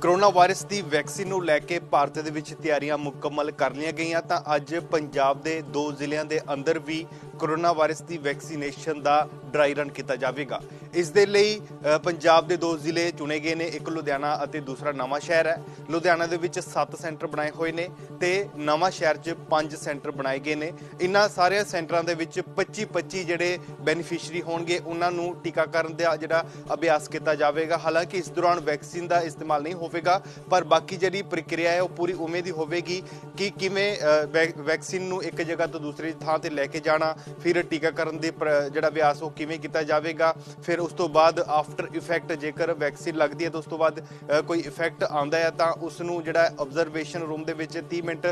Corona virus ਦੀ vaccine ਨੂੰ ਲੈ ਕੇ ਭਾਰਤ ਦੇ ਵਿੱਚ ਤਿਆਰੀਆਂ ਮੁਕੰਮਲ ਕਰ ਲਈਆਂ ਗਈਆਂ, ਤਾਂ ਅੱਜ ਪੰਜਾਬ ਦੇ ਦੋ ਜ਼ਿਲ੍ਹਿਆਂ ਦੇ ਅੰਦਰ ਵੀ ਕਰੋਨਾ ਵਾਇਰਸ ਦੀ ਵੈਕਸੀਨੇਸ਼ਨ ਦਾ ਡਰਾਈ ਰਨ ਕੀਤਾ ਜਾਵੇਗਾ। ਇਸ ਦੇ ਲਈ ਪੰਜਾਬ ਦੇ ਦੋ ਜ਼ਿਲ੍ਹੇ ਚੁਣੇ ਗਏ ਨੇ, ਇੱਕ ਲੁਧਿਆਣਾ ਅਤੇ ਦੂਸਰਾ ਨਵਾਂ ਸ਼ਹਿਰ ਹੈ। ਲੁਧਿਆਣਾ ਦੇ ਵਿੱਚ 7 ਸੈਂਟਰ ਬਣਾਏ ਹੋਏ ਨੇ ਤੇ ਨਵਾਂ ਸ਼ਹਿਰ 'ਚ 5 ਸੈਂਟਰ ਬਣਾਏ ਗਏ ਨੇ। ਇਨ੍ਹਾਂ ਸਾਰੇ ਸੈਂਟਰਾਂ ਦੇ ਵਿੱਚ 25 25 ਜਿਹੜੇ ਬੈਨੀਫੀਸ਼ੀਅਰੀ ਹੋਣਗੇ ਉਹਨਾਂ ਨੂੰ ਟੀਕਾਕਰਨ ਦਾ ਜਿਹੜਾ ਅਭਿਆਸ ਕੀਤਾ ਜਾਵੇਗਾ। ਹਾਲਾਂਕਿ ਇਸ ਦੌਰਾਨ ਵੈਕਸੀਨ ਦਾ ਇਸਤੇਮਾਲ ਨਹੀਂ ਹੋਵੇਗਾ ਪਰ ਬਾਕੀ ਜਿਹੜੀ ਪ੍ਰਕਿਰਿਆ ਹੈ ਉਹ ਪੂਰੀ ਉਵੇਂ ਦੀ ਹੋਵੇਗੀ ਕਿ ਕਿਵੇਂ ਅ, ਵੈਕਸੀਨ ਨੂੰ ਇੱਕ ਜਗ੍ਹਾ ਤੋਂ ਦੂਸਰੀ ਥਾਂ ਤੇ ਲੈ ਕੇ ਜਾਣਾ ਫਿਰ ਟੀਕਾਕਰਨ ਦੇ ਪ੍ਰ- ਜਿਹੜਾ ਅਭਿਆਸ ਉਹ ਕਿਵੇਂ ਕੀਤਾ ਜਾਵੇਗਾ ਫਿਰ ਉਸ ਤੋਂ ਬਾਅਦ ਆਫਟਰ ਇਫੈਕਟ ਜੇਕਰ ਵੈਕਸੀਨ ਲੱਗਦੀ ਹੈ ਤਾਂ ਉਸ ਤੋਂ ਬਾਅਦ ਕੋਈ ਇਫੈਕਟ ਆਉਂਦਾ ਹੈ ਤਾਂ ਉਸ ਨੂੰ ਜਿਹੜਾ ਆਬਜ਼ਰਵੇਸ਼ਨ ਰੂਮ ਦੇ ਵਿੱਚ 30 ਮਿੰਟ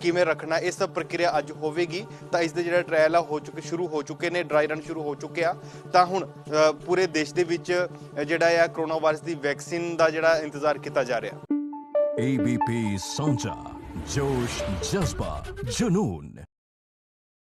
ਕਿਵੇਂ ਰੱਖਣਾ ਇਹ ਸਭ ਪ੍ਰਕਿਰਿਆ ਅੱਜ ਹੋਵੇਗੀ। ਤਾਂ ਇਸ ਦੇ ਜਿਹੜਾ ਟ੍ਰਾਇਲ ਆ ਹੋ ਚੁੱਕੇ ਸ਼ੁਰੂ ਹੋ ਚੁੱਕੇ ਨੇ ਡਰਾਈ ਰਨ ਸ਼ੁਰੂ ਹੋ ਚੁੱਕਿਆ ਤਾਂ ਹੁਣ ਪੂਰੇ ਦੇਸ਼ ਦੇ ਵਿੱਚ ਜਿਹੜਾ ਆ ਕਰੋਨਾ ਵਾਇਰਸ ਦੀ ਵੈਕਸੀਨ ਦਾ ਜਿਹੜਾ ਇੰਤਜ਼ਾਰ ਕੀਤਾ ਦਿੱਤਾ ਜਾ ਰਿਹਾ। ਏ ਬੀ ਪੀ ਸੌਂਚਾ ਜੋਸ਼ ਜਜ਼ਬਾ ਜਨੂਨ